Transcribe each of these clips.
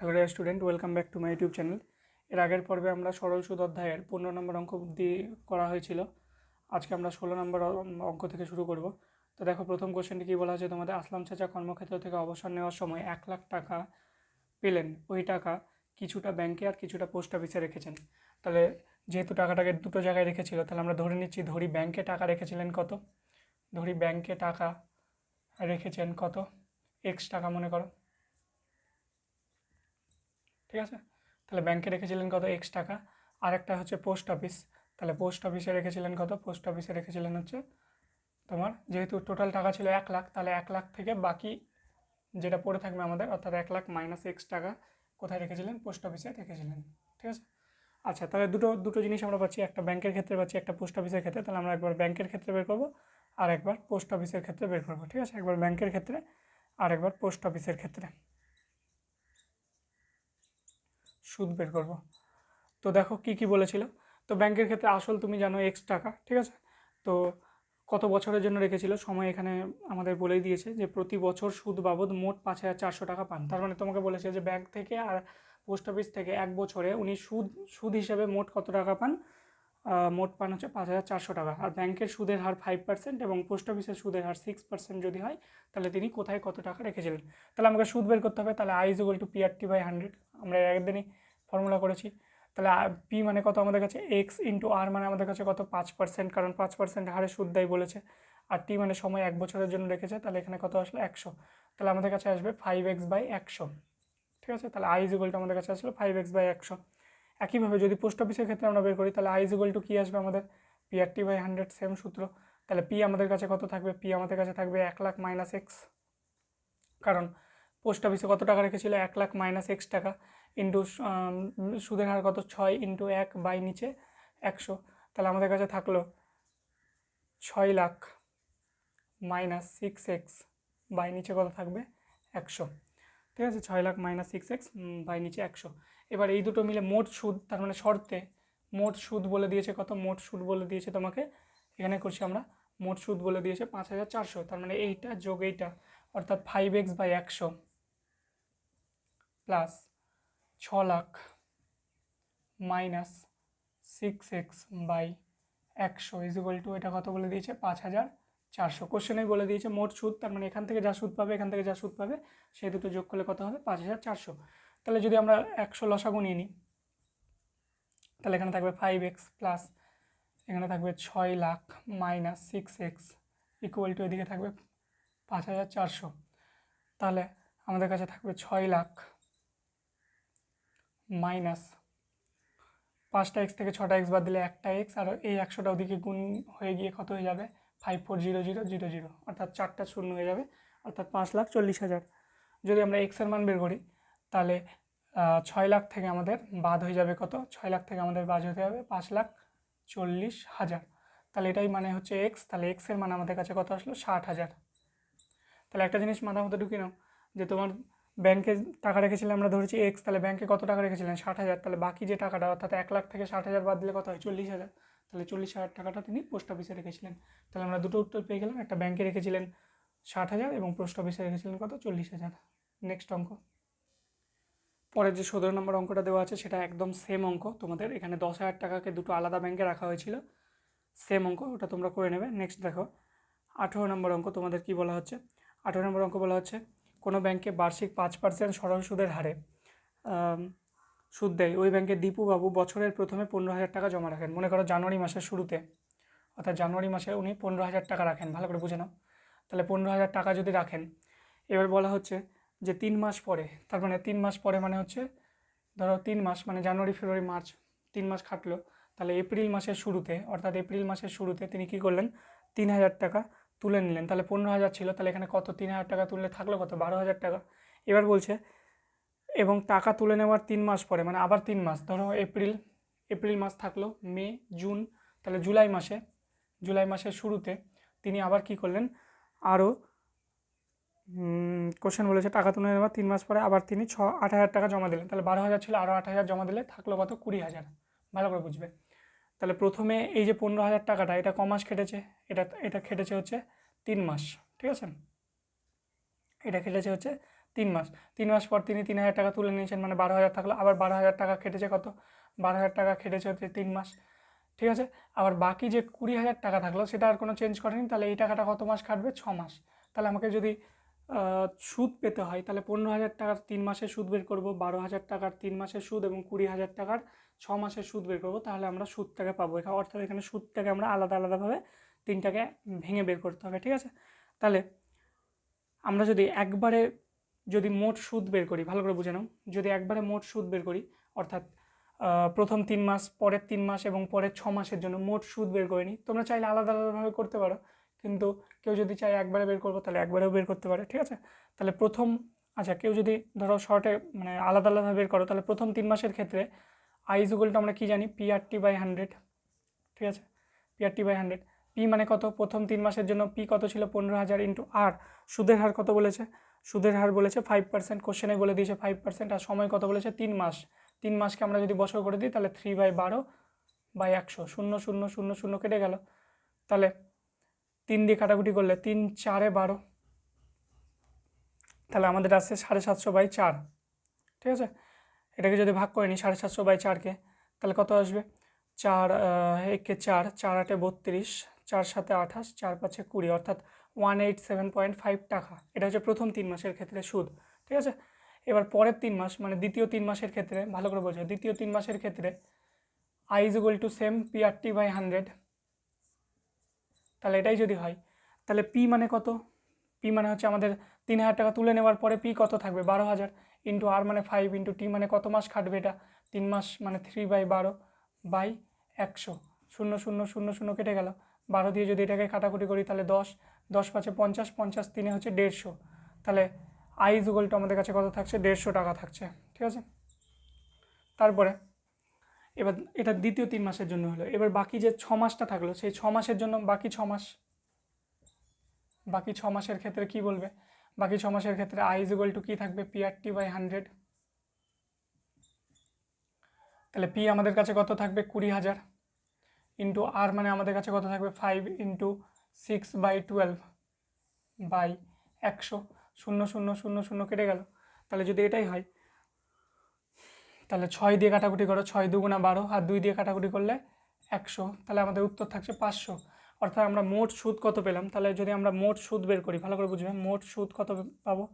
Hello student welcome back to my YouTube channel এর আগের পর্বে আমরা সরল সুদ অধ্যায়ের পনেরো নম্বর অঙ্ক দিয়ে করা হয়েছিল। আজকে আমরা ষোলো নম্বর অঙ্ক থেকে শুরু করব। তো দেখো, প্রথম কোশ্চেনটি কী বলা হয়েছে? তোমাদের আসলাম চাচা কর্মক্ষেত্র থেকে অবসর নেওয়ার সময় এক লাখ টাকা পেলেন। ওই টাকা কিছুটা ব্যাংকে আর কিছুটা পোস্ট অফিসে রেখেছেন। তাহলে যেহেতু টাকাটাকে দুটো জায়গায় রেখেছিল, তাহলে আমরা ধরে নিচ্ছি ধরি ব্যাংকে টাকা রেখেছিলেন কত? ধরি ব্যাংকে টাকা রেখেছেন কত? এক্স টাকা মনে করো। ঠিক আছে? তাহলে ব্যাংকে রেখেছিলেন কত? এক্স টাকা। আর একটা হচ্ছে পোস্ট অফিস তাহলে পোস্ট অফিসে রেখেছিলেন কত? পোস্ট অফিসে রেখেছিলেন হচ্ছে তোমার, যেহেতু টোটাল টাকা ছিল এক লাখ, তাহলে এক লাখ থেকে বাকি যেটা পড়ে থাকবে আমাদের, অর্থাৎ এক লাখ মাইনাস এক্স টাকা কোথায় রেখেছিলেন? পোস্ট অফিসে রেখেছিলেন। ঠিক আছে? আচ্ছা তাহলে দুটো দুটো জিনিস আমরা পাচ্ছি। একটা ব্যাংকের ক্ষেত্রে পাচ্ছি, একটা পোস্ট অফিসের ক্ষেত্রে। তাহলে আমরা একবার ব্যাংকের ক্ষেত্রে বের করব, আর একবার পোস্ট অফিসের ক্ষেত্রে বের করব। ঠিক আছে? একবার ব্যাংকের ক্ষেত্রে, আর একবার পোস্ট অফিসের ক্ষেত্রে। সুদ বের করব। তো দেখো কি কি বলেছিল। তো ব্যাংকের ক্ষেত্রে আসল তুমি জানো এক্স টাকা, ঠিক আছে? তো কত বছরের জন্য রেখেছিল? সময় এখানে আমাদের বলেই দিয়েছে যে প্রতি বছর সুদ বাবদ মোট পাঁচ হাজার চারশো টাকা পান। তার মানে তোমাকে বলেছে যে ব্যাংক থেকে আর পোস্ট অফিস থেকে এক বছরে উনি সুদ সুদ হিসেবে মোট কত টাকা পান? মোট পান হচ্ছে পাঁচ হাজার চারশো টাকা। আর ব্যাংকের সুদের হার ফাইভ পার্সেন্ট এবং পোস্ট অফিসের সুদের হার সিক্স পার্সেন্ট যদি হয়, তাহলে তিনি কোথায় কত টাকা রেখেছিলেন? তাহলে আমাকে সুদ বের করতে হবে, তাহলে I is to P R T by hundred আমরা এর আগের দিনই ফর্মুলা করেছি। তাহলে পি মানে কত আমাদের কাছে? এক্স ইন্টু আর মানে আমাদের কাছে কত? পাঁচ পার্সেন্ট কারণ পাঁচ পার্সেন্ট হারে সুদ দেয় বলেছে। আর টি মানে সময় এক বছরের জন্য রেখেছে, তাহলে এখানে কত আসলো? একশো। তাহলে আমাদের কাছে আসবে ফাইভ এক্স বাই একশো। ঠিক আছে? তাহলে আই ইজ ইকুয়াল আমাদের কাছে আসলো ফাইভ এক্স বাই একশো। একইভাবে যদি পোস্ট অফিসের ক্ষেত্রে আমরা বের করি, তাহলে আই ইজ ইকুয়াল টু কী আসবে আমাদের? P R T by hundred same সূত্র। তাহলে পি আমাদের কাছে কত থাকবে? পি আমাদের কাছে থাকবে এক লাখ মাইনাস এক্স কারণ পোস্ট অফিসে কত টাকা রেখেছিল? এক লাখ মাইনাস এক্স টাকা। ইন্টু সুদের হার কত? ছয় ইন্টু এক বাই নিচে একশো। তাহলে আমাদের কাছে থাকল ছয় lakh minus six x by নিচে কত থাকবে? একশো। ঠিক আছে? ছয় lakh minus six x by নিচে একশো। এবার এই দুটো মিলে মোট সুদ, তার মানে শর্তে মোট সুদ বলে দিয়েছে কত? মোট সুদ বলে দিয়েছে তোমাকে, এখানে করছি আমরা, মোট সুদ বলে দিয়েছে পাঁচ হাজার চারশো। তার মানে এইটা যোগ এইটা, অর্থাৎ ফাইভ এক্স বাই একশো প্লাস ছ lakh minus six x by একশো ইজ টু এটা কত বলে দিয়েছে? পাঁচ হাজার চারশো। কোশ্চেনেই বলে দিয়েছে, মোট সুদ, তার মানে এখান থেকে যা সুদ পাবে, এখান থেকে যা সুদ পাবে, সেই দুটো যোগ করলে কত হবে? পাঁচ হাজার চারশো। তাহলে যদি আমরা একশো লসাগু নিয়ে নিই, তাহলে এখানে থাকবে ফাইভ এক্স প্লাস এখানে থাকবে ছয় lakh minus six x equal to এদিকে থাকবে পাঁচ হাজার চারশো। তাহলে আমাদের কাছে থাকবে ছয় লাখ মাইনাস পাঁচটা এক্স থেকে ছটা এক্স বাদ দিলে একটা এক্স, আর এই একশোটা ওদিকে গুণ হয়ে গিয়ে কত হয়ে যাবে? Five four zero zero zero zero অর্থাৎ চারটা শূন্য হয়ে যাবে, অর্থাৎ পাঁচ লাখ চল্লিশ হাজার। যদি আমরা এক্সের মান বের করি, তাহলে ছয় লাখ থেকে আমাদের বাদ হয়ে যাবে কত? ছয় লাখ থেকে আমাদের বাদ হতে হবে পাঁচ লাখ চল্লিশ হাজার। তাহলে এটাই মানে হচ্ছে এক্স, তাহলে এক্সের মান আমাদের কাছে কত আসলো? ষাট হাজার। তাহলে একটা জিনিস মাথার মধ্যে ঢুকিয়ে নাও, যে তোমার ব্যাংকে টাকা রেখেছিলেন আমরা ধরেছি এক্স তাহলে ব্যাংকে কত টাকা রেখেছিলেন? ষাট হাজার। তাহলে বাকি যে টাকাটা, অর্থাৎ এক লাখ থেকে ষাট হাজার বাদ দিলে কত হয়? চল্লিশ হাজার। তাহলে চল্লিশ হাজার টাকাটা তিনি পোস্ট অফিসে রেখেছিলেন। তাহলে আমরা দুটো উত্তর পেয়ে গেলাম। একটা ব্যাংকে রেখেছিলেন ষাট হাজার এবং পোস্ট অফিসে রেখেছিলেন কত? চল্লিশ হাজার। নেক্সট অঙ্ক। পরের যে সতেরো নম্বর অঙ্কটা দেওয়া আছে, সেটা একদম সেম অঙ্ক। তোমাদের এখানে দশ হাজার টাকাকে দুটো আলাদা ব্যাংকে রাখা হয়েছিল। সেম অঙ্ক, ওটা তোমরা করে নেবে। নেক্সট দেখো। আঠেরো নম্বর অঙ্ক তোমাদের কি বলা হচ্ছে? আঠেরো নম্বর অঙ্ক বলা হচ্ছে কোনো ব্যাংকে বার্ষিক পাঁচ পার্সেন্ট সরল সুদের হারে সুদ দেয়। ওই ব্যাংকে দীপুবাবু বছরের প্রথমে পনেরো হাজার টাকা জমা রাখেন। মনে করো জানুয়ারি মাসের শুরুতে। অর্থাৎ জানুয়ারি মাসে উনি পনেরো হাজার টাকা রাখেন। ভালো করে বুঝে নাও। তাহলে পনেরো হাজার টাকা যদি রাখেন, এবার বলা হচ্ছে যে তিন মাস পরে, তার মানে তিন মাস পরে মানে হচ্ছে, ধরো তিন মাস মানে জানুয়ারি, ফেব্রুয়ারি, মার্চ, তিন মাস খাটলো। তাহলে এপ্রিল মাসের শুরুতে, অর্থাৎ এপ্রিল মাসের শুরুতে তিনি কী করলেন? তিন হাজার টাকা তুলে নিলেন। তাহলে পনেরো হাজার ছিল, তাহলে এখানে কত? তিন হাজার টাকা তুললে থাকল কত? বারো হাজার টাকা। এবার বলছে, এবং টাকা তুলে নেওয়ার তিন মাস পরে মানে আবার তিন মাস, ধরো এপ্রিল এপ্রিল মাস থাকল, মে, জুন, তাহলে জুলাই মাসে, জুলাই মাসের শুরুতে তিনি আবার কি করলেন? আরও কোশ্চেন বলেছে, টাকা তুলে নেওয়ার তিন মাস পরে আবার তিনি ছ, আট হাজার টাকা জমা দিলেন। তাহলে বারো হাজার ছিল আরও আট হাজার জমা দিলে থাকল কত? কুড়ি হাজার। ভালো করে বুঝবে। তাহলে প্রথমে এই যে পনেরো হাজার টাকাটা, এটা ক মাস কেটেছে এটা এটা খেটেছে হচ্ছে তিন মাস, ঠিক আছে? এটা কেটেছে হচ্ছে তিন মাস। তিন মাস পর তিনি তিন হাজার টাকা তুলে নিয়েছেন মানে বারো হাজার থাকল। আবার বারো হাজার টাকা কেটেছে কত? বারো হাজার টাকা কেটেছে হচ্ছে তিন মাস, ঠিক আছে? আবার বাকি যে কুড়ি হাজার টাকা থাকল, সেটা আর কোনো চেঞ্জ করেনি। তাহলে এই টাকাটা কত মাস কাটবে? ছ মাস। তাহলে আমাকে যদি সুদ পেতে হয়, তাহলে পনেরো হাজার টাকার তিন মাসে সুদ বের করব। বারো হাজার টাকার তিন মাসের সুদ এবং কুড়ি হাজার টাকার ছ মাসের সুদ বের করব, তাহলে আমরা সুদটাকে পাবো এখানে অর্থাৎ এখানে সুদটাকে আমরা আলাদা আলাদাভাবে তিনটাকে ভেঙে বের করতে হবে, ঠিক আছে? তাহলে আমরা যদি একবারে যদি মোট সুদ বের করি, ভালো করে বুঝে নাও, যদি একবারে মোট সুদ বের করি, অর্থাৎ প্রথম তিন মাস, পরের তিন মাস এবং পরের ছ মাসের জন্য মোট সুদ বের করে নিই তোমরা চাইলে আলাদা আলাদাভাবে করতে পারো, কিন্তু কেউ যদি চায় একবারে বের করব, তাহলে একবারেও বের করতে পারে, ঠিক আছে? তাহলে প্রথম আচ্ছা কেউ যদি ধরো শর্টে মানে আলাদা আলাদাভাবে বের করো, তাহলে প্রথম তিন মাসের ক্ষেত্রে আই ইজুগলটা আমরা কী জানি? পিআরটি বাই হান্ড্রেড ঠিক আছে? পিআরটি বাই হান্ড্রেড পি মানে কত? প্রথম তিন মাসের জন্য পি কত ছিল? পনেরো হাজার ইন্টু আর সুদের হার কত বলেছে? সুদের হার বলেছে ফাইভ পার্সেন্ট কোশ্চেনে বলে দিয়েছে ফাইভ পার্সেন্ট আর সময় কত বলেছে? তিন মাস। তিন মাসকে আমরা যদি বছর করে দিই, তাহলে থ্রি বাই বারো বাই একশো। শূন্য শূন্য শূন্য শূন্য কেটে গেল। তাহলে তিন দিয়ে কাটাকুটি করলে তিন, চারে বারো। তাহলে আমাদের আসছে সাড়ে সাতশো বাই চার। ঠিক আছে? এটাকে যদি ভাগ করে নিই সাড়ে সাতশো বাই চারকে, তাহলে কত আসবে? চার একে চার চার আটে বত্রিশ, চার সাথে আঠাশ, চার পাঁচে কুড়ি, অর্থাৎ one eight seven point five টাকা। এটা হচ্ছে প্রথম তিন মাসের ক্ষেত্রে সুদ, ঠিক আছে? এবার পরের তিন মাস মানে দ্বিতীয় তিন মাসের ক্ষেত্রে, ভালো করে বোঝো, দ্বিতীয় তিন মাসের ক্ষেত্রে I is equal to same P PRT by hundred তাহলে এটাই যদি হয়, তাহলে পি মানে কত? পি মানে হচ্ছে আমাদের তিন হাজার টাকা তুলে নেওয়ার পরে পি কত থাকবে? বারো হাজার। ইন্টু আর মানে ফাইভ ইন্টু টি মানে কত মাস খাটবে এটা? তিন মাস মানে থ্রি বাই বারো বাই একশো। শূন্য শূন্য শূন্য শূন্য কেটে গেল। বারো দিয়ে যদি এটাকে কাটাকুটি করি তাহলে দশ। দশ পাঁচে পঞ্চাশ পঞ্চাশ তিনে হচ্ছে দেড়শো। তাহলে আই জুগলটা আমাদের কাছে কত থাকছে? দেড়শো টাকা থাকছে। ঠিক আছে? তারপরে এবার এটা দ্বিতীয় তিন মাসের জন্য হলো। এবার বাকি যে ছ মাসটা থাকল, সেই ছ মাসের জন্য বাকি ছ মাস বাকি ছ মাসের ক্ষেত্রে কি বলবে? বাকি ছ মাসের ক্ষেত্রে আই ইজ টু কী থাকবে? পিআরটি বাই হান্ড্রেড তাহলে পি আমাদের কাছে কত থাকবে? কুড়ি হাজার। ইন্টু আর মানে আমাদের কাছে কত থাকবে? Five into six by twelve by একশো। শূন্য শূন্য শূন্য শূন্য কেটে গেল। তাহলে যদি এটাই হয়, তাহলে ছয় দিয়ে কাটাকুটি করো। ছয় দুগুণা বারো আর দুই দিয়ে কাটাকুটি করলে একশো। তাহলে আমাদের উত্তর থাকছে পাঁচশো। অর্থাৎ আমরা মোট সুদ কত পেলাম? তাহলে যদি আমরা মোট সুদ বের করি, ভালো করে বুঝবে মোট সুদ কত পাবো?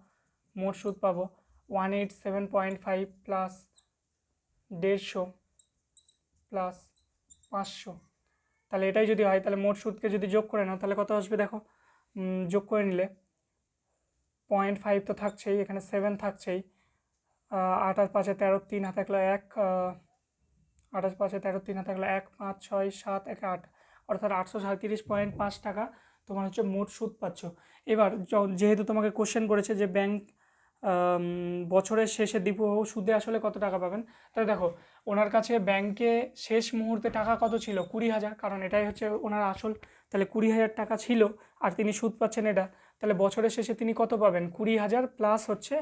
মোট সুদ পাবো one eight seven point five plus দেড়শো প্লাস পাঁচশো। তাহলে এটাই যদি হয়, তাহলে মোট সুদকে যদি যোগ করে নাও, তাহলে কত আসবে দেখো? যোগ করে নিলে পয়েন্ট ফাইভ তো থাকছেই, এখানে সেভেন থাকছেই। আট আর পাঁচে তেরো, তিন হাতে থাকল এক আঠাশ পাঁচে তেরো, তিন হাতে এক, পাঁচ, ছয়, সাত, এক আট। অর্থাৎ আটশো সাঁত্রিশ পয়েন্ট পাঁচ টাকা তোমার হচ্ছে মোট সুদ পাচ্ছ। এবার যেহেতু তোমাকে কোশ্চেন করেছে যে ব্যাংক বছরের শেষে দিব সুদে আসলে কত টাকা পাবেন, তাহলে দেখো, ওনার কাছে ব্যাংকে শেষ মুহূর্তে টাকা কত ছিল? কুড়ি হাজার, কারণ এটাই হচ্ছে ওনার আসল, তাহলে কুড়ি হাজার টাকা ছিল আর তিনি সুদ পাচ্ছেন এটা, তাহলে বছরের শেষে তিনি কত পাবেন? কুড়ি হাজার প্লাস হচ্ছে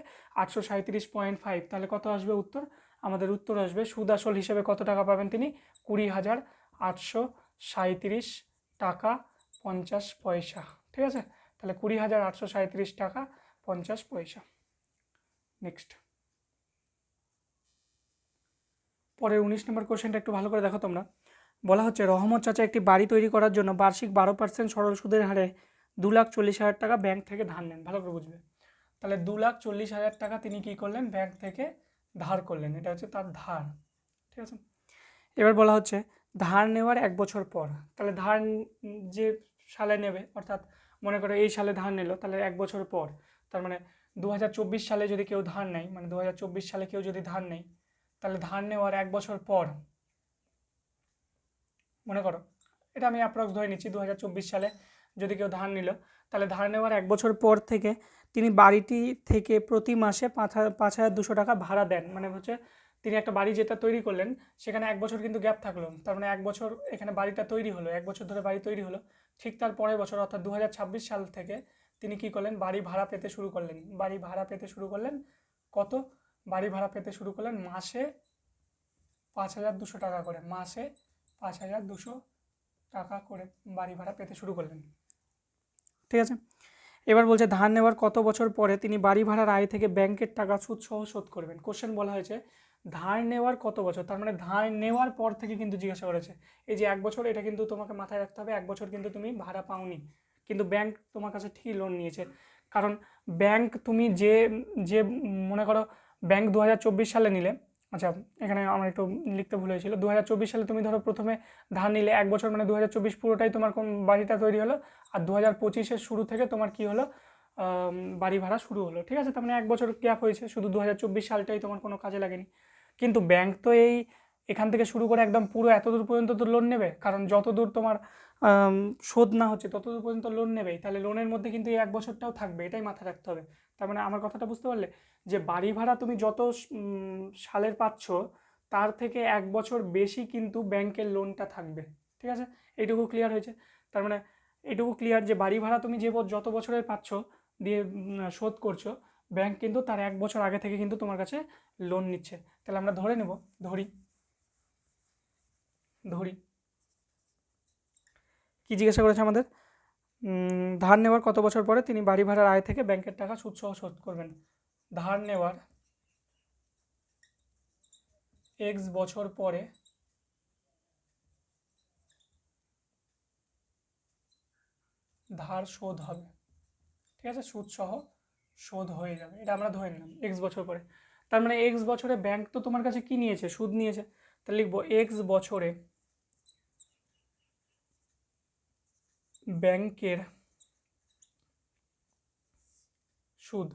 আটশো সাঁত্রিশ পয়েন্ট ফাইভ তাহলে কত আসবে উত্তর? আমাদের উত্তর আসবে সুদ আসল হিসেবে কত টাকা পাবেন তিনি? কুড়ি হাজার আটশো সাঁত্রিশ টাকা পঞ্চাশ পয়সা, ঠিক আছে? তাহলে কুড়ি হাজার আটশো সাঁত্রিশ টাকা পঞ্চাশ পয়সা। নেক্সট পরের উনিশ নম্বর কোশ্চেনটা একটু ভালো করে দেখো তোমরা। বলা হচ্ছে, রহমত চাচা একটি বাড়ি তৈরি করার জন্য বার্ষিক বারো পার্সেন্ট সরল সুদের হারে দু লাখ চল্লিশ হাজার টাকা ব্যাংক থেকে ধার নেন। ভালো করে বুঝবে। তাহলে দু লাখ চল্লিশ হাজার টাকা তিনি কী করলেন? ব্যাংক থেকে ধার করলেন। এটা হচ্ছে তার ধার, ঠিক আছে? এবার বলা হচ্ছে ধার নেওয়ার এক বছর পর, তাহলে ধার যে সালে নেবে, অর্থাৎ মনে করো এই সালে ধার নিল, তাহলে এক বছর পর, তার মানে দু হাজার চব্বিশ সালে যদি কেউ ধার নেয় মানে দু হাজার চব্বিশ সালে কেউ যদি ধার নেয়, তাহলে ধার নেওয়ার এক বছর পর, মনে করো, এটা আমি অ্যাপ্রক্স ধরে নিচ্ছি দু হাজার চব্বিশ সালে যদি কেউ ধার নিল, তাহলে ধার নেওয়ার এক বছর পর থেকে তিনি বাড়িটি থেকে প্রতি মাসে পাঁচ হাজার পাঁচ হাজার দুশো টাকা ভাড়া দেন মানে হচ্ছে তিনি একটা বাড়ি যেটা তৈরি করলেন, সেখানে এক বছর কিন্তু গ্যাপ থাকল। তার মানে এক বছর এখানে বাড়িটা তৈরি হলো, এক বছর ধরে বাড়ি তৈরি হলো। ঠিক তার পরের বছর, অর্থাৎ দু হাজার ছাব্বিশ সাল থেকে তিনি কি করলেন? বাড়ি ভাড়া পেতে শুরু করলেন। বাড়ি ভাড়া পেতে শুরু করলেন কত? বাড়ি ভাড়া পেতে শুরু করলেন মাসে পাঁচ হাজার দুশো টাকা করে, মাসে পাঁচ হাজার দুশো টাকা করে বাড়ি ভাড়া পেতে শুরু করলেন। ঠিক আছে? এবার বলছে, ধার নেওয়ার কত বছর পরে তিনি বাড়ি ভাড়ার আয় থেকে ব্যাংকের টাকা সুদ সহ শোধ করবেন। কোশ্চেন বলা হয়েছে ধার নেওয়ার কত বছর? তার মানে ধার নেওয়ার পর থেকে কিন্তু জিজ্ঞাসা করেছে। এই যে এক বছর, এটা কিন্তু তোমাকে মাথায় রাখতে হবে, এক বছর কিন্তু তুমি ভাড়া পাওনি। কিন্তু ব্যাংক তোমার কাছে ঠিকই লোন নিয়েছে। কারণ ব্যাংক তুমি যে যে মনে করো ব্যাংক দু হাজার চব্বিশ সালে নিলে আচ্ছা এখানে আমার একটু লিখতে ভুল হয়েছিল দু সালে তুমি ধরো প্রথমে ধার নিলে এক বছর মানে দু হাজার চব্বিশ পুরোটাই তোমার কোন বাড়িটা তৈরি হলো, আর দু হাজার পঁচিশের শুরু থেকে তোমার কি হলো বাড়ি ভাড়া শুরু হলো, ঠিক আছে? তার মানে এক বছর গ্যাপ হয়েছে, শুধু দু হাজার চব্বিশ সালটাই তোমার কোনো কাজে লাগেনি। কিন্তু ব্যাংক তো এই এখান থেকে শুরু করে একদম পুরো এতদূর পর্যন্ত তো লোন নেবে। কারণ যত দূর তোমার শোধ না হচ্ছে তত দূর পর্যন্ত লোন নেবেই। তাহলে লোনের মধ্যে কিন্তু এই এক বছরটাও থাকবে, এটাই মাথায় রাখতে হবে। তার মানে আমার কথাটা বুঝতে পারলে? যে বাড়ি ভাড়া তুমি যত সালের পাচ্ছ, তার থেকে এক বছর বেশি কিন্তু ব্যাংকের লোনটা থাকবে। ঠিক আছে? এইটুকু ক্লিয়ার হয়েছে? তার মানে এইটুকু ক্লিয়ার যে বাড়ি ভাড়া তুমি যে যত বছরের পাচ্ছ, দিয়ে শোধ করছ ব্যাংক কিন্তু তার এক বছর আগে থেকে কিন্তু তোমার কাছে লোন নিচ্ছে। তাহলে আমরা ধরে নেব, ধরি ধরি। কি জিজ্ঞাসা করেছে আমাদের? ধার নেওয়ার কত বছর পরে তিনি বাড়ি ভাড়ার আয় থেকে ব্যাংকের টাকা সুদ সহ শোধ করবেন? ধার নেওয়ার এক্স বছর পরে ধার শোধ হবে। ঠিক আছে? সুদ সহ শোধ হয়ে যাবে। এটা আমরা ধরে নিলাম এক্স বছর পরে। তার মানে এক্স বছরে ব্যাংক তো তোমার কাছে কি নিয়েছে? সুদ নিয়েছে। তাহলে লিখব এক্স বছরে ব্যাংকের সুদ।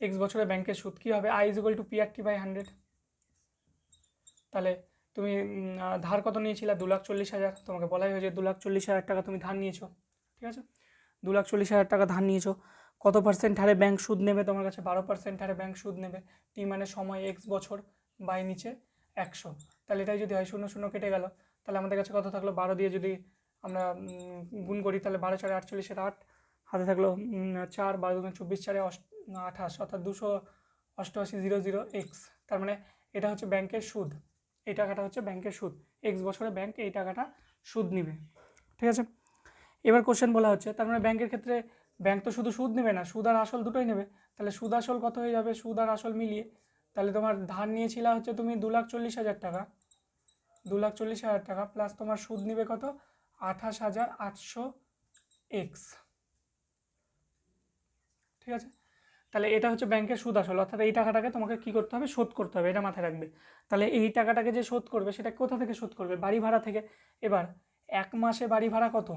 এক্স বছরে ব্যাংকের সুদ কী হবে? I is equal to PRT by hundred তাহলে তুমি ধার কত নিয়েছিলে? দু লাখ চল্লিশ হাজার। তোমাকে বলাই হয়েছে দু লাখ চল্লিশ হাজার টাকা তুমি ধার নিয়েছো। ঠিক আছে? দু লাখ চল্লিশ হাজার টাকা ধার নিয়েছো। কত পার্সেন্ট হারে ব্যাংক সুদ নেবে? তোমার কাছে বারো পার্সেন্ট হারে ব্যাংক সুদ নেবে। টি মানে সময় এক্স বছর বাই নিচে একশো। তাহলে এটাই যদি হয়, শূন্য শূন্য কেটে গেল, তাহলে আমাদের কাছে কত থাকল? বারো দিয়ে যদি আমরা গুণ করি, তাহলে বারো চারে আটচল্লিশের আট। হাতে থাকল চার, বারো দুগুণ চব্বিশ চারে আঠাশ, অর্থাৎ দুশো অষ্টআশি, জিরো জিরো এক্স তার মানে এটা হচ্ছে ব্যাংকের সুদ। এই টাকাটা হচ্ছে ব্যাংকের সুদ। এক্স বছরে ব্যাংক এই টাকাটা সুদ নিবে। ঠিক আছে? এবার কোশ্চেন বলা হচ্ছে, তার মানে ব্যাংকের ক্ষেত্রে ব্যাংক তো শুধু সুদ নেবে না, সুদ আর আসল দুটোই নেবে। তাহলে সুদ আসল কত হয়ে যাবে? সুদ আর আসল মিলিয়ে। তাহলে তোমার ধার নিয়েছিলা হচ্ছে তুমি দু লাখ চল্লিশ হাজার টাকা। দু লাখ চল্লিশ হাজার টাকা প্লাস তোমার সুদ নিবে কত? আঠাশ হাজার আটশো এক্স ঠিক আছে? তাহলে এটা হচ্ছে ব্যাংকের সুদ আসল, অর্থাৎ এই টাকাটাকে তোমাকে কি করতে হবে? শোধ করতে হবে, এটা মাথায় রাখবে। তাহলে এই টাকাটাকে যে শোধ করবে, সেটা কোথা থেকে শোধ করবে? বাড়ি ভাড়া থেকে। এবার, এক মাসে বাড়ি ভাড়া কত?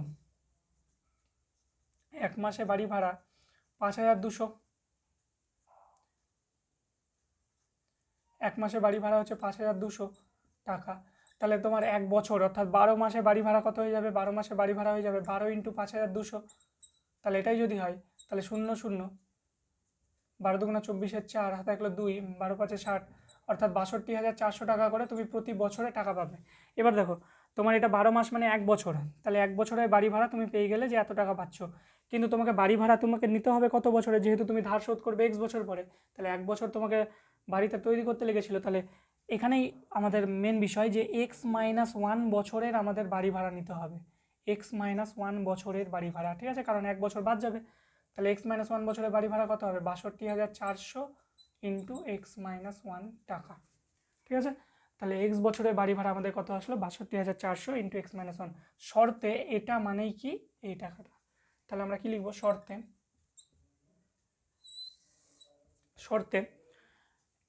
এক মাসে বাড়ি ভাড়া পাঁচ হাজার দুশো। এক মাসে বাড়ি ভাড়া হচ্ছে পাঁচ হাজার দুশো টাকা। তাহলে তোমার এক বছর, অর্থাৎ বারো মাসে বাড়ি ভাড়া কত হয়ে যাবে? বারো মাসে বাড়ি ভাড়া হয়ে যাবে বারো ইন্টু পাঁচ হাজার দুশো। তাহলে এটাই যদি হয়, তাহলে শূন্য শূন্য। বারো দুগুণা চব্বিশের চার, হাতে একলো দুই, বারো পাঁচে ষাট। অর্থাৎ বাষট্টি হাজার চারশো টাকা করে তুমি প্রতি বছরে টাকা পাবে। এবার দেখো, তোমার এটা বারো মাস মানে এক বছর। তাহলে এক বছরের বাড়ি ভাড়া তুমি পেয়ে গেলে যে এত টাকা পাচ্ছ। কিন্তু তোমাকে বাড়ি ভাড়া তোমাকে নিতে হবে কত বছরে? যেহেতু তুমি ধার শোধ করবে এক্স বছর পরে। তাহলে এক বছর তোমাকে বাড়িটা তৈরি করতে লেগেছিলো। তাহলে এখানেই আমাদের মেন বিষয় যে এক্স মাইনাস ওয়ান বছরের আমাদের বাড়ি ভাড়া নিতে হবে। এক্স মাইনাস ওয়ান বছরের বাড়ি ভাড়া, ঠিক আছে? কারণ এক বছর বাদ যাবে। তাহলে এক্স মাইনাস ওয়ান বছরের বাড়ি ভাড়া কত হবে? বাষট্টি হাজার চারশো ইন্টু এক্স মাইনাস ওয়ান টাকা। ঠিক আছে? তাহলে এক্স বছরের বাড়ি ভাড়া আমাদের কত আসলো? বাষট্টি হাজার চারশো ইন্টু এক্স মাইনাস ওয়ান শর্তে এটা মানেই কি? এই টাকাটা। তাহলে আমরা কি লিখব? শর্তে। শর্তে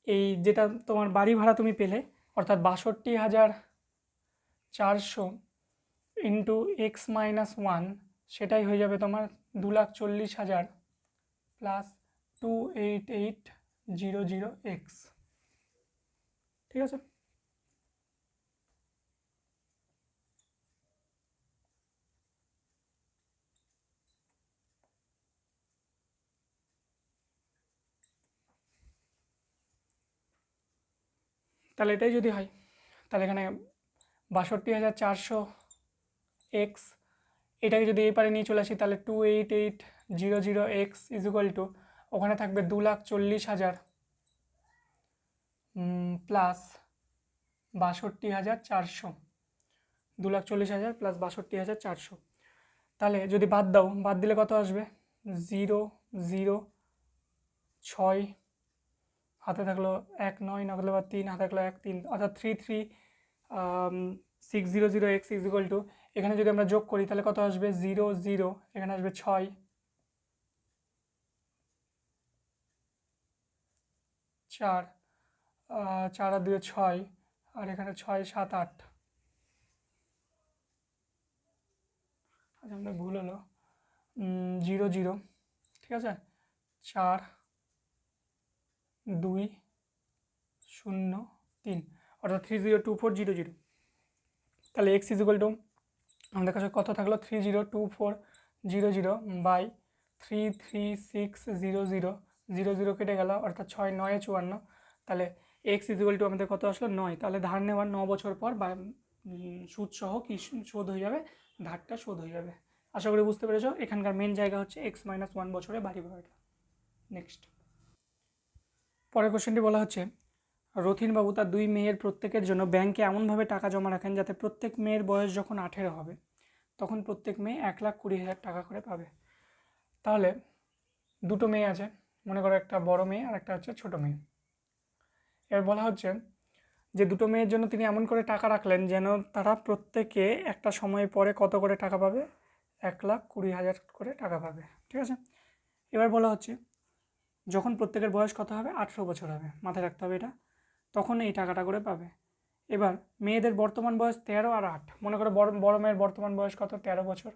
এই যেটা তোমার বাড়ি ভাড়া তুমি পেলে, অর্থাৎ বাষট্টি হাজার চারশো ইন্টু এক্স মাইনাস ওয়ান সেটাই হয়ে যাবে তোমার দু লাখ চল্লিশ হাজার plus two eight eight zero zero x ঠিক আছে? তাহলে এটাই যদি হয়, তাহলে এখানে বাষট্টি হাজার চারশো এক্স এটাকে যদি এই পারে নিয়ে চলে আসি, তাহলে two eight eight zero zero x is to ওখানে থাকবে দু লাখ চল্লিশ হাজার প্লাস বাষট্টি হাজার চারশো, দু লাখ চল্লিশ হাজার প্লাস বাষট্টি হাজার চারশো। তাহলে যদি বাদ দাও, বাদ দিলে কত আসবে? জিরো জিরো ছয় হাতে থাকল এক নয়, না বা তিন, হাতে থাকল এক, তিন, অর্থাৎ three three six zero zero x is equal to এখানে যদি আমরা যোগ করি, তাহলে কত আসবে? জিরো জিরো এখানে আসবে ছয়। চার চার আর দুয়ে ছয়, আর এখানে ছয়, সাত, আট। আচ্ছা আমাদের ভুল হলো। জিরো জিরো ঠিক আছে? চার দুই শূন্য তিন অর্থাৎ three zero two four zero zero তাহলে এক্স ইজ ইকুয়াল টু আমাদের কাছে কত থাকল? Three zero two four zero zero by three three six zero zero zero zero কেটে গেল অর্থাৎ ছয় নয় চুয়ান্ন। তাহলে এক্স ইজ ইকুয়াল টু আমাদের কত আসলো? নয়। তাহলে ধার নেওয়ার ন বছর পর বা উম, সুদ সহ কি শোধ হয়ে যাবে? ধারটা শোধ হয়ে যাবে। আশা করি বুঝতে পেরেছ। এখানকার মেন জায়গা হচ্ছে এক্স মাইনাস ওয়ান বছরে বাড়ি ভাড়াটা নেক্সট পরের কোশ্চেনটি বলা হচ্ছে, রথিনবাবু তার দুই মেয়ের প্রত্যেকের জন্য ব্যাংকে এমনভাবে টাকা জমা রাখেন যাতে প্রত্যেক মেয়ের বয়স যখন আঠেরো হবে, তখন প্রত্যেক মেয়ে এক লাখ কুড়ি হাজার টাকা করে পাবে। তাহলে দুটো মেয়ে আছে, মনে করো একটা বড় মেয়ে আর একটা হচ্ছে ছোটো মেয়ে। এবার বলা হচ্ছে যে দুটো মেয়ের জন্য তিনি এমন করে টাকা রাখলেন যেন তারা প্রত্যেকে একটা সময় পরে কত করে টাকা পাবে? এক লাখ কুড়ি হাজার করে টাকা পাবে, ঠিক আছে? এবার বলা হচ্ছে যখন প্রত্যেকের বয়স কত হবে? আঠেরো বছর হবে। মাথায় রাখতে হবে এটা। তখন এই টাকাটা করে পাবে। এবার মেয়েদের বর্তমান বয়স তেরো আর আট। মনে করো বড় বড় মেয়ের বর্তমান বয়স কত? তেরো বছর।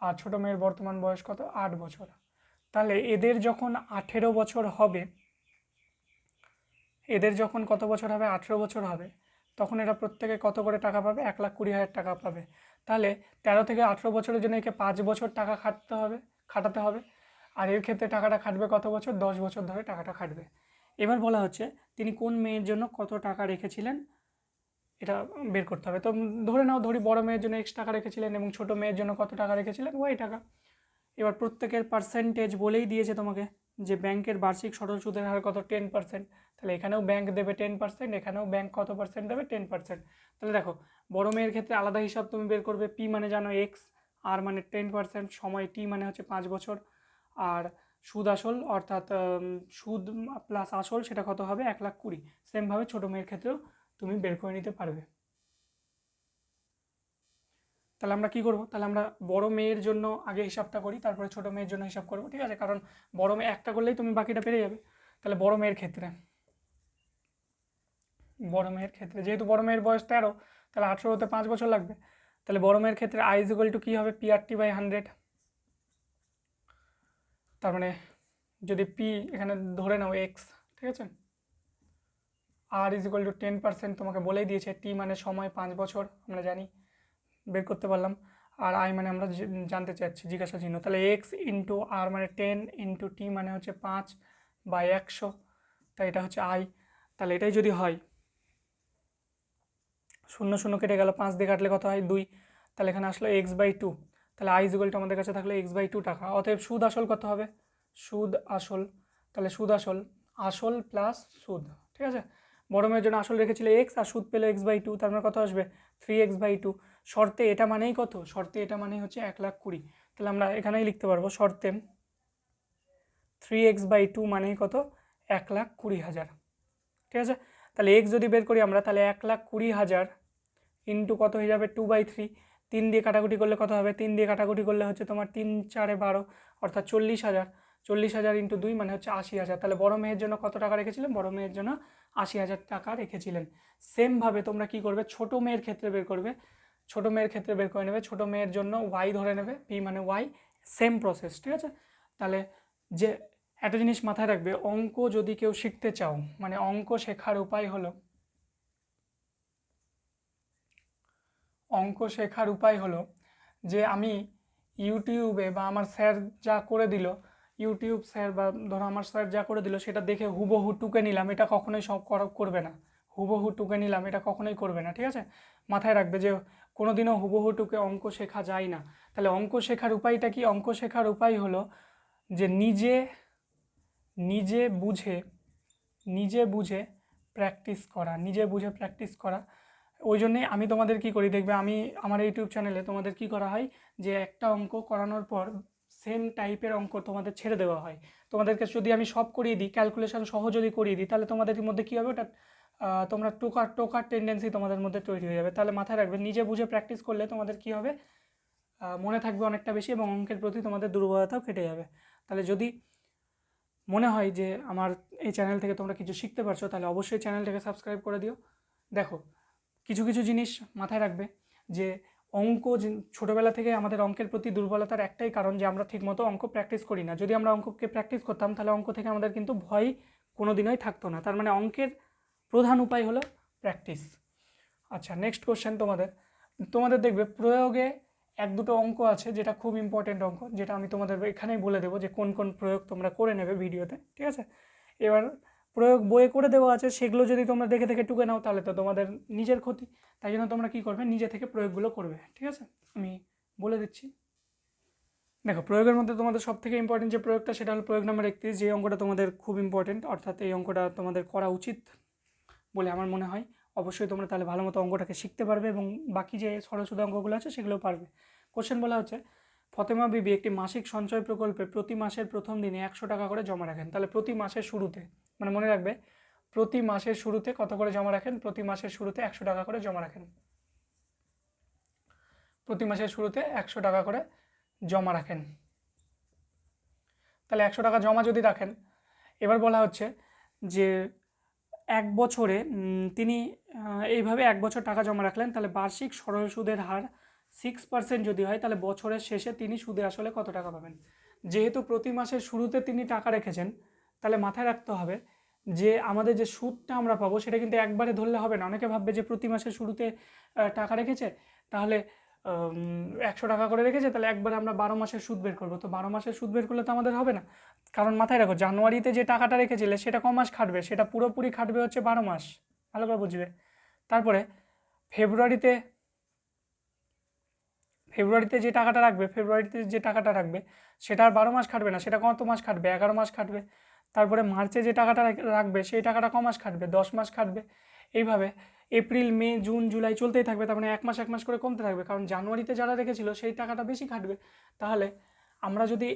আর ছোটো মেয়ের বর্তমান বয়স কত? আট বছর। তাহলে এদের যখন আঠেরো বছর হবে, এদের যখন কত বছর হবে? আঠেরো বছর হবে। তখন এরা প্রত্যেকে কত করে টাকা পাবে? এক লাখ কুড়ি হাজার টাকা পাবে। তাহলে তেরো থেকে আঠেরো বছরের জন্য একে পাঁচ বছর টাকা খাটতে হবে, খাটাতে হবে। আর এর ক্ষেত্রে টাকাটা খাটবে কত বছর? দশ বছর ধরে টাকাটা খাটবে। এবার বলা হচ্ছে তিনি কোন মেয়ের জন্য কত টাকা রেখেছিলেন? এটা বের করতে হবে। তো ধরে নাও ধরি বড় মেয়ের জন্য এক্স টাকা রেখেছিলেন এবং ছোট মেয়ের জন্য কত টাকা রেখেছিলেন? ওয়াই টাকা। এবার প্রত্যেকের পার্সেন্টেজ বলেই দিয়েছে তোমাকে যে ব্যাংকের বার্ষিক সরল সুদের হার কত? টেন পার্সেন্ট তাহলে এখানেও ব্যাংক দেবে টেন পার্সেন্ট এখানেও ব্যাংক কত পার্সেন্ট দেবে? টেন পার্সেন্ট তাহলে দেখো, বড় মেয়ের ক্ষেত্রে আলাদা হিসাব তুমি বের করবে। পি মানে জানো এক্স আর মানে টেন পার্সেন্ট সময় টি মানে হচ্ছে পাঁচ বছর। আর সুদ আসল, অর্থাৎ সুদ প্লাস আসল সেটা কত হবে? এক লাখ কুড়ি। সেমভাবে ছোটো মেয়ের ক্ষেত্রেও তুমি বের করে নিতে পারবে। তাহলে আমরা কি করব? তাহলে আমরা বড় মেয়ের জন্য আগে হিসাবটা করি, তারপরে ছোট মেয়ের জন্য হিসাব করব, ঠিক আছে? কারণ বড় মেয়ে একটা করলেই তুমি বাকিটা পেরে যাবে। তাহলে বড় মেয়ের ক্ষেত্রে। বড় মেয়ের ক্ষেত্রে, যেহেতু বড় মেয়ের বয়স তেরো, তাহলে আঠেরোতে পাঁচ বছর লাগবে। তাহলে বড় মেয়ের ক্ষেত্রে আই ইকুয়াল টু কী হবে? পিআরটি বাই হান্ড্রেড তার মানে যদি পি এখানে ধরে নাও এক্স ঠিক আছে? R is equal to ten percent তোমাকে বলেই দিয়েছে টি মানে সময় পাঁচ বছর, আমরা জানি, বের করতে পারলাম। আর আই মানে আমরা জানতে চাচ্ছি, জিজ্ঞাসা চিহ্ন। তাহলে এক্স ইন্টু আর মানে টেন ইন্টু টি মানে হচ্ছে পাঁচ বাই একশো, তাই এটা হচ্ছে আই তাহলে এটাই যদি হয়, শূন্য শূন্য কেটে গেল, পাঁচ দিয়ে কাটলে কত হয়? দুই। তাহলে এখানে আসলো এক্স বাই টু তাহলে আই ইকুয়াল আমাদের কাছে থাকলে এক্স বাই টু টাকা। অতএব সুদ আসল কত হবে? সুদ আসল। তাহলে সুদ আসল। আসল প্লাস সুদ, ঠিক আছে? বড় মেয়ের জন্য আসল রেখেছিল এক্স আর সুদ পেল এক্স বাই টু তার মানে কত আসবে? থ্রি এক্স বাই টু শর্তে এটা মানেই কত? শর্তে এটা মানেই হচ্ছে এক লাখ কুড়ি। তাহলে আমরা এখানেই লিখতে পারব শর্তে থ্রি এক্স বাই টু মানেই কত? এক লাখ কুড়ি হাজার। ঠিক আছে? তাহলে এক্স যদি বের করি আমরা, তাহলে এক লাখ কুড়ি হাজার ইন্টু কত হয়ে যাবে? টু বাই থ্রি তিন দিয়ে কাটাকুটি করলে কত হবে? তিন দিয়ে কাটাকুটি করলে হচ্ছে তোমার তিন, চারে বারো, অর্থাৎ চল্লিশ হাজার। চল্লিশ হাজার ইন্টু দুই মানে হচ্ছে আশি হাজার। তাহলে বড় মেয়ের জন্য কত টাকা রেখেছিলেন? বড় মেয়ের জন্য আশি হাজার টাকা রেখেছিলেন। সেমভাবে তোমরা কি করবে? ছোট মেয়ের ক্ষেত্রে বের করবে। ছোট মেয়ের ক্ষেত্রে বের করে নেবে। ছোট মেয়ের জন্য ওয়াই ধরে নেবে। পি মানে ওয়াই সেম প্রসেস ঠিক আছে? তাহলে যে, একটা জিনিস মাথায় রাখবে, অঙ্ক যদি কেউ শিখতে চাও মানে অঙ্ক শেখার উপায় হলো অঙ্ক শেখার উপায় হলো যে আমি ইউটিউবে বা আমার স্যার যা করে দিল, ইউটিউব স্যার বা ধরো আমার স্যার যা করে দিল সেটা দেখে হুবহু টুকে নিলাম, এটা কখনোই সব করা- করবে না। হুবহু টুকে নিলাম, এটা কখনোই করবে না, ঠিক আছে? মাথায় রাখবে যে কোনো দিনও হুবহু টুকে অঙ্ক শেখা যায় না। তাহলে অঙ্ক শেখার উপায়টা কি? অঙ্ক শেখার উপায় হলো যে নিজে নিজে বুঝে নিজে বুঝে প্র্যাকটিস করা, নিজে বুঝে প্র্যাকটিস করা। ওই জন্যেই আমি তোমাদের কি করি, দেখবে আমি আমার ইউটিউব চ্যানেলে তোমাদের কি করা হয় যে একটা অঙ্ক করানোর পর সেম টাইপের অঙ্ক তোমাদের ছেড়ে দেওয়া হয়। তোমাদেরকে যদি আমি সব করিয়ে দিই ক্যালকুলেশন সহ যদি করিয়ে দিই, তাহলে তোমাদের মধ্যে কী হবে? ওটা তোমরা টোকার টোকার টেন্ডেন্সি তোমাদের মধ্যে তৈরি হয়ে যাবে। তাহলে মাথায় রাখবে, নিজে বুঝে প্র্যাকটিস করলে তোমাদের কী হবে? মনে থাকবে অনেকটা বেশি এবং অঙ্কের প্রতি তোমাদের দুর্বলতাও কেটে যাবে। তাহলে যদি মনে হয় যে আমার এই চ্যানেল থেকে তোমরা কিছু শিখতে পারছ, তাহলে অবশ্যই চ্যানেলটাকে সাবস্ক্রাইব করে দিও। দেখো কিছু কিছু জিনিস মাথায় রাখবে যে অঙ্ক ছোটোবেলা থেকে আমাদের অঙ্কের প্রতি দুর্বলতার একটাই কারণ যে আমরা ঠিকমতো অঙ্ক প্র্যাকটিস করি না। যদি আমরা অঙ্ককে প্র্যাকটিস করতাম, তাহলে অঙ্ক থেকে আমাদের কিন্তু ভয় কোনো দিনই থাকতো না। তার মানে অঙ্কের প্রধান উপায় হলো প্র্যাকটিস আচ্ছা নেক্সট কোশ্চেন তোমাদের। তোমাদের দেখবে প্রয়োগে এক দুটো অঙ্ক আছে যেটা খুব ইম্পর্টেন্ট অঙ্ক, যেটা আমি তোমাদের এখানেই বলে দেবো যে কোন কোন প্রয়োগ তোমরা করে নেবে ভিডিওতে, ঠিক আছে? এবার প্রয়োগ বইয়ে করে দেওয়া আছে, সেগুলো যদি তোমরা দেখে দেখে টুকে নাও, তাহলে তো তোমাদের নিজের ক্ষতি। তাই জন্য তোমরা কী করবে? নিজে থেকে প্রয়োগগুলো করবে, ঠিক আছে? আমি বলে দিচ্ছি। দেখো, প্রয়োগের মধ্যে তোমাদের সব থেকে ইম্পর্টেন্ট যে প্রয়োগটা, সেটা হলো প্রয়োগ নাম্বার একত্রিশ। যে অঙ্কটা তোমাদের খুব ইম্পর্টেন্ট অর্থাৎ এই অঙ্কটা তোমাদের করা উচিত বলে আমার মনে হয়। অবশ্যই তোমরা তাহলে ভালো মতো অঙ্কটাকে শিখতে পারবে এবং বাকি যে সরস্বতী অঙ্কগুলো আছে সেগুলো পারবে। কোশ্চেন বলা হচ্ছে ফতেমা বিবি একটি মাসিক সঞ্চয় প্রকল্পে প্রতি মাসের প্রথম দিনে একশো টাকা করে জমা রাখেন। তাহলে প্রতি মাসের শুরুতে মানে মনে রাখবে, প্রতি মাসের শুরুতে কত করে জমা রাখেন? প্রতি মাসের শুরুতে একশো টাকা করে জমা রাখেন। প্রতি মাসের শুরুতে একশো টাকা করে জমা রাখেন। তাহলে একশো টাকা জমা যদি রাখেন, এবার বলা হচ্ছে যে এক বছরে তিনি এইভাবে এক বছর টাকা জমা রাখলেন, তাহলে বার্ষিক সরল সুদের হার সিক্স পার্সেন্ট যদি হয়, তাহলে বছরের শেষে তিনি সুদে আসলে কত টাকা পাবেন? যেহেতু প্রতি মাসের শুরুতে তিনি টাকা রেখেছেন, তাহলে মাথায় রাখতে হবে যে আমাদের যে সুদটা আমরা পাবো, সেটা কিন্তু একবারে ধরলে হবে না। অনেকে ভাববে যে প্রতি মাসের শুরুতে টাকা রেখেছে, তাহলে একশো টাকা করে রেখেছে, তাহলে একবারে আমরা বারো মাসের সুদ বের করব। তো বারো মাসের সুদ বের করলে তো আমাদের হবে না। কারণ মাথায় রাখো, জানুয়ারিতে যে টাকাটা রেখেছিলে, সেটা ক মাস খাটবে? সেটা পুরোপুরি খাটবে হচ্ছে বারো মাস। ভালো করে বুঝবে? তারপরে, ফেব্রুয়ারিতে ফেব্রুয়ারিতে যে টাকাটা রাখবে, ফেব্রুয়ারিতে যে টাকাটা রাখবে, সেটা আর বারো মাস খাটবে না, সেটা কত মাস খাটবে? এগারো মাস খাটবে। তারপরে মার্চে যে টাকাটা রাখবে, সেই টাকাটা ক মাস খাটবে? দশ মাস খাটবে। এইভাবে এপ্রিল, মে, জুন, জুলাই চলতেই থাকবে, তার মানে এক মাস এক মাস করে কমতে থাকবে। কারণ জানুয়ারিতে যারা রেখেছিল, সেই টাকাটা বেশি খাটবে। তাহলে আমরা যদি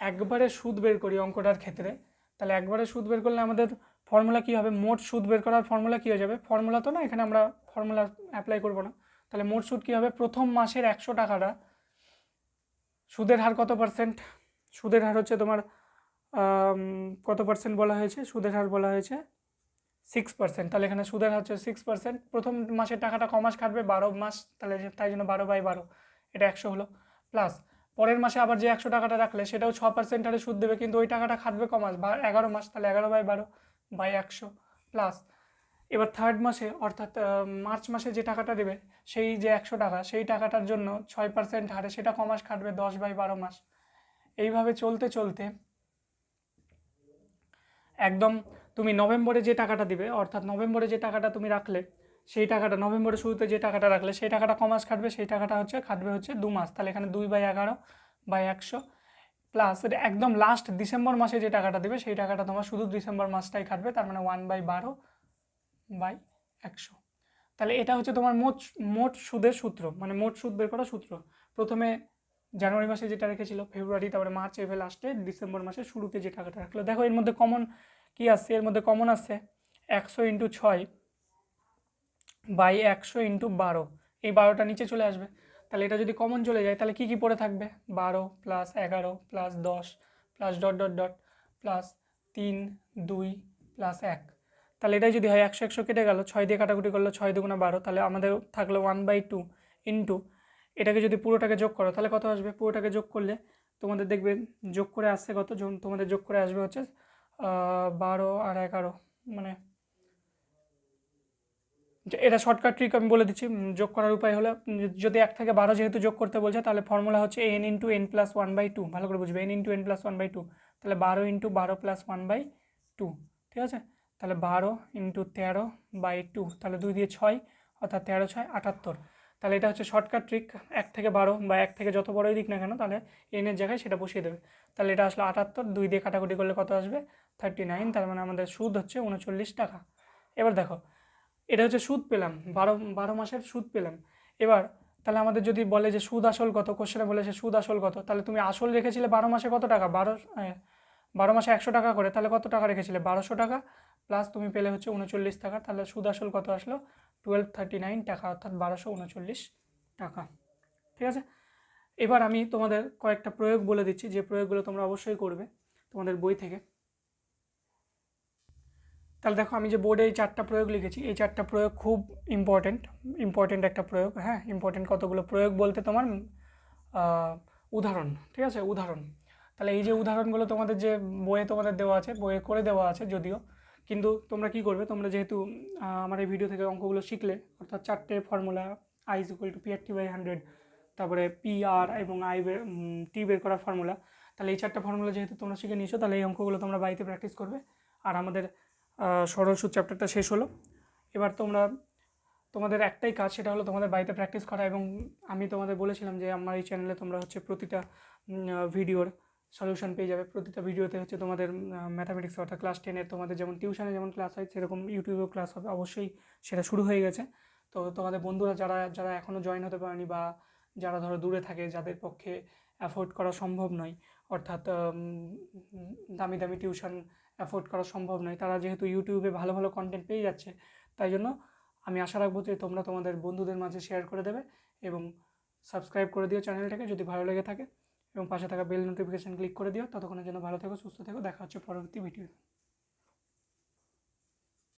একবারে সুদ বের করি অঙ্কটার ক্ষেত্রে, তাহলে একবারে সুদ বের করলে আমাদের ফর্মুলা কী হবে? মোট সুদ বের করার ফর্মুলা কী হয়ে যাবে? ফর্মুলা তো না, এখানে আমরা ফর্মুলা অ্যাপ্লাই করব না। তাহলে মোট সুদ কী হবে? প্রথম মাসের একশো টাকাটা। সুদের হার কত পার্সেন্ট সুদের হার হচ্ছে তোমার কত পার্সেন্ট বলা হয়েছে? সুদের হার বলা হয়েছে সিক্স পার্সেন্ট তাহলে এখানে সুদের হার হচ্ছে সিক্স পার্সেন্ট প্রথম মাসের টাকাটা ক মাস কাটবে? বারো মাস। তাহলে তাই জন্য বারো বাই বারো। এটা একশো হলো। প্লাস পরের মাসে আবার যে একশো টাকাটা রাখলে, সেটাও ছ পার্সেন্ট হারে সুদ দেবে, কিন্তু ওই টাকাটা খাটবে ক মাস? বা এগারো মাস। তাহলে এগারো বাই বারো বাই একশো। প্লাস এবার থার্ড মাসে, অর্থাৎ মার্চ মাসে যে টাকাটা দেবে, সেই যে একশো টাকা, সেই টাকাটার জন্য ছয় পার্সেন্ট হারে সেটা কমাস মাস খাটবে? দশ বাই বারো মাস। এইভাবে চলতে চলতে একদম তুমি নভেম্বরে যে টাকাটা দিবে, অর্থাৎ নভেম্বরে যে টাকাটা তুমি রাখলে, সেই টাকাটা, নভেম্বরের শুরুতে যে টাকাটা রাখলে, সেই টাকাটা কমাস মাস খাটবে? সেই টাকাটা হচ্ছে, খাটবে হচ্ছে দু মাস। তাহলে এখানে দুই বাই এগারো বাই একশো প্লাস একদম লাস্ট ডিসেম্বর মাসে যে টাকাটা দেবে, সেই টাকাটা তোমার শুধু ডিসেম্বর মাসটাই খাটবে, তার মানে ওয়ান বাই বারো বাই একশো। তাহলে এটা হচ্ছে তোমার মোট মোট সুদের সূত্র মানে মোট সুদ বের করা সূত্র। প্রথমে জানুয়ারি মাসে যেটা রেখেছিল, ফেব্রুয়ারি, তারপরে মার্চ, এপ্রিল, লাস্টে ডিসেম্বর মাসের শুরুতে যে টাকাটা রাখল। দেখো এর মধ্যে কমন কী আসছে এর মধ্যে কমন আসছে একশো ইন্টু ছয় বাই একশো ইন্টু বারো। এই বারোটা নিচে চলে আসবে। তাহলে এটা যদি কমন চলে যায়, তাহলে কী কী পড়ে থাকবে? বারো প্লাস এগারো প্লাস দশ plus dot dot dot plus তিন, দুই প্লাস এক। তাহলে এটাই যদি হয়, একশো একশো কেটে গেল, ছয় দিয়ে কাটাকুটি করল, ছয় দুগুণা বারো, তাহলে আমাদের থাকল ওয়ান বাই টু ইন্টু এটাকে যদি পুরোটাকে যোগ করো, তাহলে কত আসবে? পুরোটাকে যোগ করলে তোমাদের দেখবে যোগ করে আসছে কত? তোমাদের যোগ করে আসবে হচ্ছে বারো আর এগারো মানে এটা শর্টকাট ট্রিক আমি বলে দিচ্ছি যোগ করার উপায় হলো যদি এক থেকে বারো যেহেতু যোগ করতে বলছে, তাহলে ফর্মুলা হচ্ছে n into n plus one by two ভালো করে বুঝবে n into n plus one by two তাহলে বারো ইন্টু বারো প্লাস ওয়ান বাই টু ঠিক আছে? তাহলে বারো ইন্টু তেরো বাই টু তাহলে দুই দিয়ে ছয়, অর্থাৎ তেরো, ছয়, আটাত্তর। তাহলে এটা হচ্ছে শর্টকাট ট্রিক এক থেকে বারো বা এক থেকে যত বড়ই দিক না কেন, তাহলে এনের জায়গায় সেটা বসিয়ে দেবে। তাহলে এটা আসলে আটাত্তর, দুই দিয়ে কাটাকুটি করলে কত আসবে? থার্টি নাইন তার মানে আমাদের সুদ হচ্ছে উনচল্লিশ টাকা। এবার দেখো, এটা হচ্ছে সুদ পেলাম, বারো বারো মাসের সুদ পেলাম। এবার তাহলে আমাদের যদি বলে যে সুদ আসল কত কোশ্চেনে বলেছে সুদ আসল কত, তাহলে তুমি আসল রেখেছিলে বারো মাসে কত টাকা? বারো বারো মাসে একশো টাকা করে, তাহলে কত টাকা রেখেছিলে? বারোশো টাকা। প্লাস তুমি পেলে হচ্ছে উনচল্লিশ টাকা, তাহলে সুদ আসল কত আসলো? টুয়েলভ থার্টি নাইন টাকা, অর্থাৎ বারোশো উনচল্লিশ টাকা। ঠিক আছে? এবার আমি তোমাদের কয়েকটা প্রয়োগ বলে দিচ্ছি, যে প্রয়োগগুলো তোমরা অবশ্যই করবে তোমাদের বই থেকে। তাহলে দেখো, আমি যে বোর্ডে এই চারটা প্রয়োগ লিখেছি, এই চারটা প্রয়োগ খুব ইম্পর্টেন্ট ইম্পর্টেন্ট একটা প্রয়োগ হ্যাঁ? ইম্পর্টেন্ট কতগুলো প্রয়োগ বলতে তোমার উদাহরণ, ঠিক আছে? উদাহরণ। তাহলে এই যে উদাহরণগুলো তোমাদের যে বইয়ে তোমাদের দেওয়া আছে, বইয়ে করে দেওয়া আছে যদিও কিন্তু তোমরা কি করবে, তোমরা যেহেতু আমার এই ভিডিও থেকে অঙ্কগুলো শিখলে, অর্থাৎ চারটে formula I equal to P by hundred তারপরে পি আর এবং আই বের টি বের করার ফর্মুলা তাহলে এই চারটা ফর্মুলা যেহেতু তোমরা শিখে নিয়েছো, তাহলে এই অঙ্কগুলো তোমরা বাড়িতে প্র্যাকটিস করবে। আর আমাদের সরল সুদ চ্যাপ্টারটা শেষ হলো। এবার তোমরা, তোমাদের একটাই কাজ, সেটা হলো তোমাদের বাড়িতে প্র্যাকটিস করা এবং আমি তোমাদের বলেছিলাম যে আমার এই চ্যানেলে তোমরা হচ্ছে প্রতিটা ভিডিওর সলিউশন পেয়ে যাবে। প্রতিটা ভিডিওতে হচ্ছে তোমাদের ম্যাথামেটিক্স অর্থাৎ ক্লাস টেনের তোমাদের যেমন টিউশনে যেমন ক্লাস হয়, সেরকম ইউটিউবেও ক্লাস হবে। অবশ্যই সেটা শুরু হয়ে গেছে। তো তোমাদের বন্ধুরা যারা যারা এখনও জয়েন হতে পারেনি বা যারা ধরো দূরে থাকে, যাদের পক্ষে অ্যাফোর্ড করা সম্ভব নয়, অর্থাৎ দামি দামি টিউশন অ্যাফোর্ড করা সম্ভব নয়, তারা যেহেতু ইউটিউবে ভালো ভালো কন্টেন্ট পেয়ে যাচ্ছে, তাই জন্য আমি আশা রাখব যে তোমরা তোমাদের বন্ধুদের মাঝে শেয়ার করে দেবে এবং সাবস্ক্রাইব করে দিও চ্যানেলটাকে যদি ভালো লেগে থাকে। এবং পাশে থাকা বেল নোটিফিকেশান ক্লিক করে দিও। ততক্ষণের জন্য ভালো থেকো, সুস্থ থেকো। দেখা হচ্ছে পরবর্তী ভিডিও